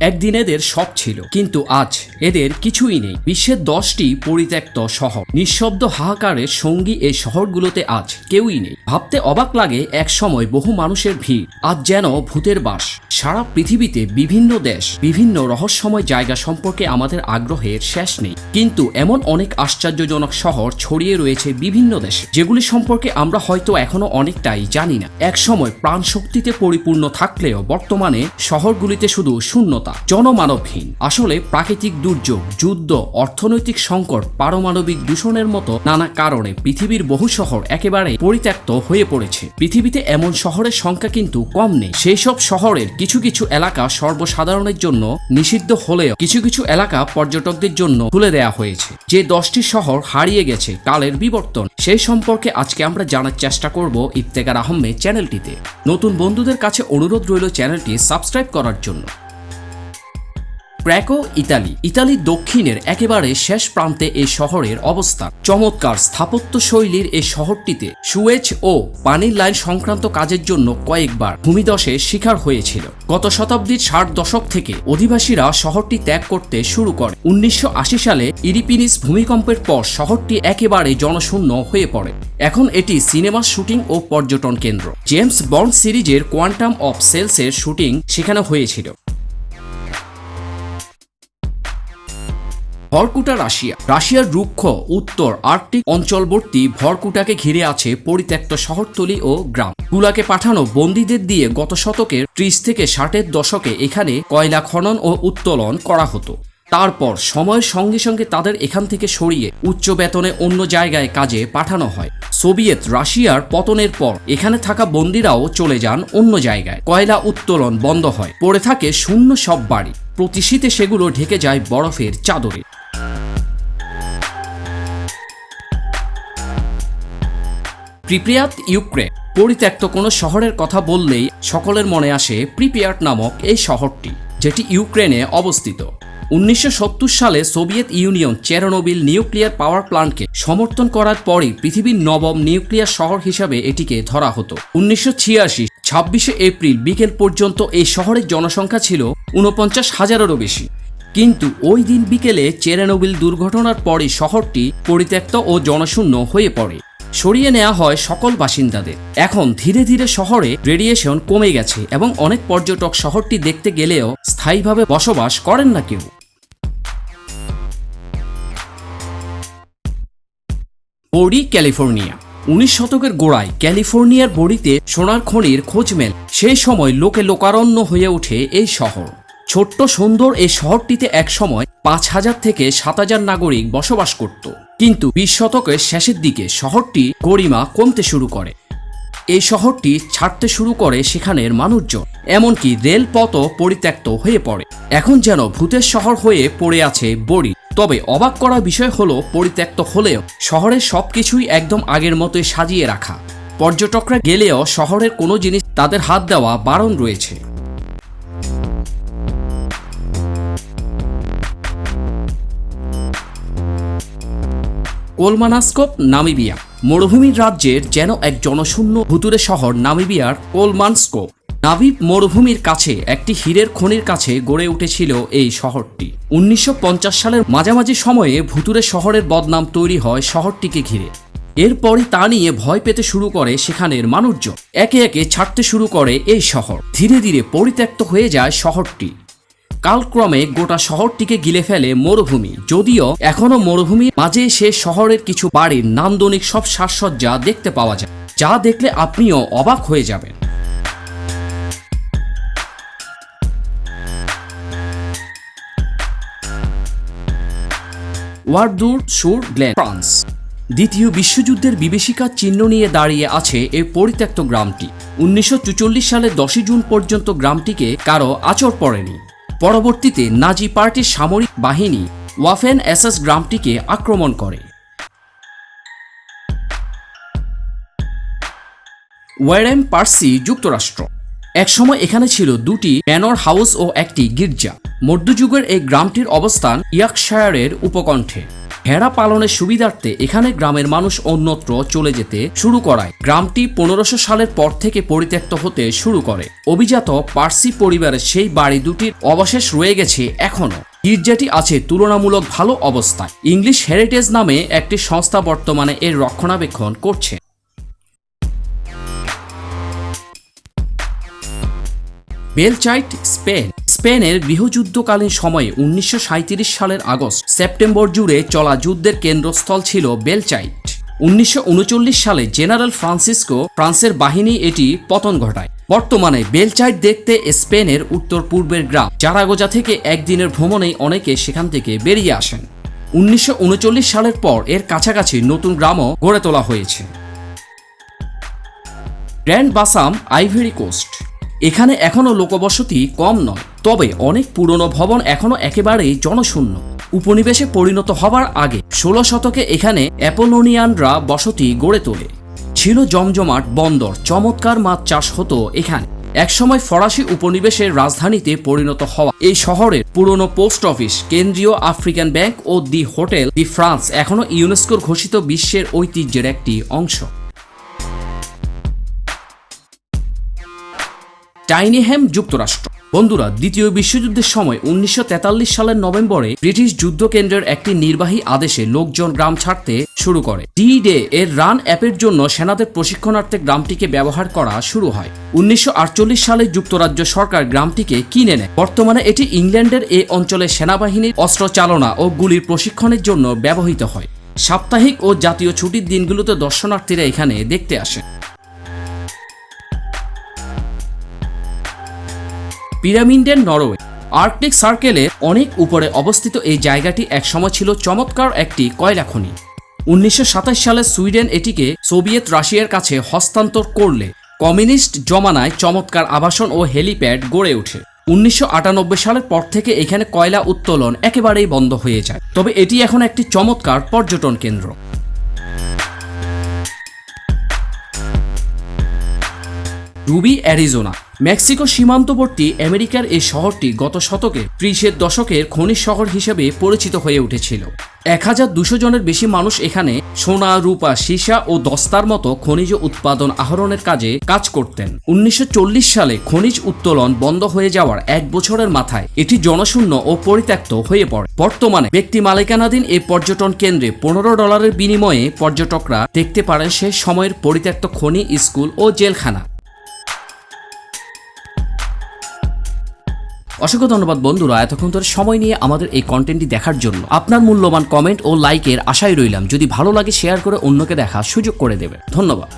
একদিন এদের সব ছিল, কিন্তু আজ এদের কিছুই নেই। বিশ্বের দশটি পরিত্যক্ত শহর। নিঃশব্দ হাহাকারের সঙ্গী এই শহরগুলোতে আজ কেউই নেই। ভাবতে অবাক লাগে এক সময় বহু মানুষের ভিড়। আজ যেন ভূতের বাস। সারা পৃথিবীতে বিভিন্ন দেশ, বিভিন্ন রহস্যময় জায়গা সম্পর্কে আমাদের আগ্রহের শেষ নেই। কিন্তু এমন অনেক আশ্চর্যজনক শহর ছড়িয়ে রয়েছে বিভিন্ন দেশে, যেগুলি সম্পর্কে আমরা হয়তো এখনও অনেকটাই জানি না। এক সময় প্রাণ শক্তিতে পরিপূর্ণ থাকলেও বর্তমানে শহরগুলিতে শুধু শূন্যতা জনমানবহীন। আসলে প্রাকৃতিক দুর্যোগ, যুদ্ধ, অর্থনৈতিক সংকট, পারমাণবিক দূষণের মতো নানা কারণে পৃথিবীর বহু শহর একেবারে পরিত্যক্ত হয়ে পড়েছে। পৃথিবীতে এমন শহরের সংখ্যা কিন্তু কম নেই। সেই সব শহরের কিছু কিছু এলাকা সর্বসাধারণের জন্য নিষিদ্ধ হলেও কিছু কিছু এলাকা পর্যটকদের জন্য খুলে দেওয়া হয়েছে। যে দশটি শহর হারিয়ে গেছে কালের বিবর্তন সেই সম্পর্কে আজকে আমরা জানার চেষ্টা করব ইফতেকার আহমেদ চ্যানেলটিতে। নতুন বন্ধুদের কাছে অনুরোধ রইল চ্যানেলটি সাবস্ক্রাইব করার জন্য। প্র্যাকো ইতালি। ইতালির দক্ষিণের একেবারে শেষ প্রান্তে এই শহরের অবস্থান। চমৎকার স্থাপত্য শৈলীর এই শহরটিতে সুয়েজ ও পানির লাইন সংক্রান্ত কাজের জন্য কয়েকবার ভূমিদশের শিকার হয়েছিল। গত শতাব্দীর ষাট দশক থেকে অধিবাসীরা শহরটি ত্যাগ করতে শুরু করে। উনিশশো আশি সালে ইরিপিনিস ভূমিকম্পের পর শহরটি একেবারে জনশূন্য হয়ে পড়ে। এখন এটি সিনেমা শুটিং ও পর্যটন কেন্দ্র। জেমস বন্ড সিরিজের কোয়ান্টাম অফ সেলসের শুটিং সেখানে হয়েছিল। Vorkuta Russia. রাশিয়ার রুক্ষ, উত্তর, আর্কটিক অঞ্চলবর্তী ভরকুটাকে ঘিরে আছে পরিত্যক্ত শহরতলি ও গ্রাম। কুলাকে পাঠানো বন্দীদের দিয়ে গত শতকের ত্রিশ থেকে ষাটের দশকে এখানে কয়লা খনন ও উত্তোলন করা হতো। তারপর সময়ের সঙ্গে সঙ্গে তাদের এখান থেকে সরিয়ে উচ্চ বেতনে অন্য জায়গায় কাজে পাঠানো হয়। সোভিয়েত রাশিয়ার পতনের পর এখানে থাকা বন্দিরাও চলে যান অন্য জায়গায়। কয়লা উত্তোলন বন্ধ হয়। পড়ে থাকে শূন্য সব বাড়ি। প্রতি শীতে সেগুলো ঢেকে যায় বরফের চাদরে। Pripyat Ukraine. পরিত্যক্ত কোনো শহরের কথা বললেই সকলের মনে আসে প্রিপিয়ার্ট নামক এই শহরটি, যেটি ইউক্রেনে অবস্থিত। উনিশশো সত্তর সালে Soviet Union Chernobyl nuclear power প্লান্টকে সমর্থন করার পরই পৃথিবীর নবম নিউক্লিয়ার শহর হিসাবে এটিকে ধরা হতো। উনিশশো ছিয়াশি, ছাব্বিশে এপ্রিল বিকেল পর্যন্ত এই শহরের জনসংখ্যা ছিল উনপঞ্চাশ হাজারেরও বেশি। কিন্তু ওই দিন বিকেলে চেরানোবিল দুর্ঘটনার পরই শহরটি পরিত্যক্ত ও জনশূন্য হয়ে পড়ে। সরিয়ে নেওয়া হয় সকল বাসিন্দাদের। এখন ধীরে ধীরে শহরে রেডিয়েশন কমে গেছে এবং অনেক পর্যটক শহরটি দেখতে গেলেও স্থায়ীভাবে বসবাস করেন না কেউ। বড়ি, ক্যালিফোর্নিয়া। উনিশ শতকের গোড়ায় ক্যালিফোর্নিয়ার বড়িতে সোনার খনির খোঁজ মেল। সেই সময় লোকে লোকারণ্য হয়ে ওঠে এই শহর। ছোট্ট সুন্দর এই শহরটিতে একসময় পাঁচ হাজার থেকে সাত হাজার নাগরিক বসবাস করত। কিন্তু বিশ শতকের শেষের দিকে শহরটি গরিমা কমতে শুরু করে। এই শহরটি ছাড়তে শুরু করে সেখানের মানুষজন, এমনকি রেলপথও পরিত্যক্ত হয়ে পড়ে। এখন যেন ভূতের শহর হয়ে পড়ে আছে বড়ি। তবে অবাক করা বিষয় হলো, পরিত্যক্ত হলেও শহরের সবকিছুই একদম আগের মতোই সাজিয়ে রাখা। পর্যটকরা গেলেও শহরের কোনো জিনিস তাদের হাত দেওয়া বারণ রয়েছে। Kolmanskop, Namibia. মরুভূমির রাজ্যের যেন এক জনশূন্য ভুতুরে শহর নামিবিয়ার কোলমানস্কোপ। নাভিব মরুভূমির কাছে একটি হীরের খনির কাছে গড়ে উঠেছিল এই শহরটি। উনিশশো পঞ্চাশ সালের মাঝামাঝি সময়ে ভুতুরে শহরের বদনাম তৈরি হয় শহরটিকে ঘিরে। এরপরই তা নিয়ে ভয় পেতে শুরু করে সেখানের মানুষজন। একে একে ছাড়তে শুরু করে এই শহর। ধীরে ধীরে পরিত্যক্ত হয়ে যায় শহরটি। কালক্রমে গোটা শহরটিকে গিলে ফেলে মরুভূমি। যদিও এখনও মরুভূমির মাঝে সে শহরের কিছু বাড়ির নান্দনিক সব সাজসজ্জা দেখতে পাওয়া যায়, যা দেখলে আপনিও অবাক হয়ে যাবেন। ওয়ার্ডুর সুর গ্লেন, ফ্রান্স। দ্বিতীয় বিশ্বযুদ্ধের বিভীষিকার চিহ্ন নিয়ে দাঁড়িয়ে আছে এই পরিত্যক্ত গ্রামটি। উনিশশো সালের দশই জুন পর্যন্ত গ্রামটিকে কারও আচর পড়েনি। পরবর্তীতে নাজি পার্টির সামরিক বাহিনী ওয়াফেন এসএস গ্রামটিকে আক্রমণ করে। ওয়ারেম পার্সি যুক্তরাষ্ট্র। একসময় এখানে ছিল দুটি ম্যানর হাউস ও একটি গির্জা। মধ্যযুগের এই গ্রামটির অবস্থান ইয়াকশায়ারের উপকণ্ঠে। ভেড়া পালনের সুবিধার্থে এখানে গ্রামের মানুষ অন্যত্র চলে যেতে শুরু করায়। গ্রামটি পনেরোশো সালের পর থেকে পরিত্যক্ত হতে শুরু করে। অভিজাত পার্সি পরিবারের সেই বাড়ি দুটির অবশেষ রয়ে গেছে এখনও। গির্জাটি আছে তুলনামূলক ভালো অবস্থায়। ইংলিশ হেরিটেজ নামে একটি সংস্থা বর্তমানে এর রক্ষণাবেক্ষণ করছে। Belchite, Spain. স্পেনের গৃহযুদ্ধকালীন সময়ে উনিশশো সাঁইত্রিশ সালের আগস্ট, সেপ্টেম্বর জুড়ে চলা যুদ্ধের কেন্দ্রস্থল ছিল বেলচাইট। উনিশশো উনচল্লিশ সালে জেনারেল ফ্রান্সিসকো ফ্রান্সের বাহিনী এটি পতন ঘটায়। বর্তমানে বেলচাইট দেখতে স্পেনের উত্তর পূর্বের গ্রাম। জারাগোজা থেকে একদিনের ভ্রমণেই অনেকে সেখান থেকে বেরিয়ে আসেন। উনিশশো উনচল্লিশ সালের পর এর কাছাকাছি নতুন গ্রামও গড়ে তোলা হয়েছে। Grand Bassam, Ivory Coast. এখানে এখনও লোকবসতি কম নয়, তবে অনেক পুরনো ভবন এখনও একেবারেই জনশূন্য। উপনিবেশে পরিণত হবার আগে ষোলো শতকে এখানে অ্যাপোলোনিয়ানরা বসতি গড়ে তোলে। ছিল জমজমাট বন্দর, চমৎকার মাছ চাষ হতো এখানে। একসময় ফরাসি উপনিবেশের রাজধানীতে পরিণত হওয়া এই শহরের পুরনো পোস্ট অফিস, কেন্দ্রীয় আফ্রিকান ব্যাংক ও দি হোটেল দি ফ্রান্স এখনও ইউনেস্কোর ঘোষিত বিশ্বের ঐতিহ্যের একটি অংশ। টাইনিহ্যাম যুক্তরাষ্ট্র। বন্ধুরা, দ্বিতীয় বিশ্বযুদ্ধের সময় উনিশশো তেতাল্লিশ সালের নভেম্বরে ব্রিটিশ যুদ্ধকেন্দ্রের একটি নির্বাহী আদেশে লোকজন গ্রাম ছাড়তে শুরু করে। ডি ডে এর রান অ্যাপের জন্য সেনাদের প্রশিক্ষণার্থে গ্রামটিকে ব্যবহার করা শুরু হয়। উনিশশো আটচল্লিশ সালে যুক্তরাজ্য সরকার গ্রামটিকে কিনে নেয়। বর্তমানে এটি ইংল্যান্ডের এই অঞ্চলে সেনাবাহিনীর অস্ত্র চালনা ও গুলির প্রশিক্ষণের জন্য ব্যবহৃত হয়। সাপ্তাহিক ও জাতীয় ছুটির দিনগুলোতে দর্শনার্থীরা এখানে দেখতে আসে পিরামিডের নরওয়ে। আর্কটিক সার্কেলের অনেক উপরে অবস্থিত এই জায়গাটি একসময় ছিল চমৎকার একটি কয়লা খনি। উনিশশো সাতাশ সালে সুইডেন এটিকে সোভিয়েত রাশিয়ার কাছে হস্তান্তর করলে কমিউনিস্ট জমানায় চমৎকার আবাসন ও হেলিপ্যাড গড়ে ওঠে। উনিশশো আটানব্বই সালের পর থেকে এখানে কয়লা উত্তোলন একেবারেই বন্ধ হয়ে যায়। তবে এটি এখন একটি চমৎকার পর্যটন কেন্দ্র। Ruby, Arizona. মেক্সিকো সীমান্তবর্তী আমেরিকার এই শহরটি গত শতকে ত্রিশের দশকের খনিজ শহর হিসেবে পরিচিত হয়ে উঠেছিল। এক হাজার দুশো জনের বেশি মানুষ এখানে সোনা, রূপা, সীসা ও দস্তার মতো খনিজ উৎপাদন আহরণের কাজে কাজ করতেন। উনিশশো চল্লিশ সালে খনিজ উত্তোলন বন্ধ হয়ে যাওয়ার এক বছরের মাথায় এটি জনশূন্য ও পরিত্যক্ত হয়ে পড়ে। বর্তমানে ব্যক্তি মালিকানাধীন এই পর্যটন কেন্দ্রে পনেরো ডলারের বিনিময়ে পর্যটকরা দেখতে পারেন সে সময়ের পরিত্যক্ত খনি, স্কুল ও জেলখানা। অসংখ্য ধন্যবাদ বন্ধুরা, এতক্ষণ ধরে সময় নিয়ে আমাদের এই কন্টেন্টটি দেখার জন্য। আপনার মূল্যবান কমেন্ট ও লাইকের আশায় রইলাম। যদি ভালো লাগে শেয়ার করে অন্যকে দেখার সুযোগ করে দেবে ধন্যবাদ।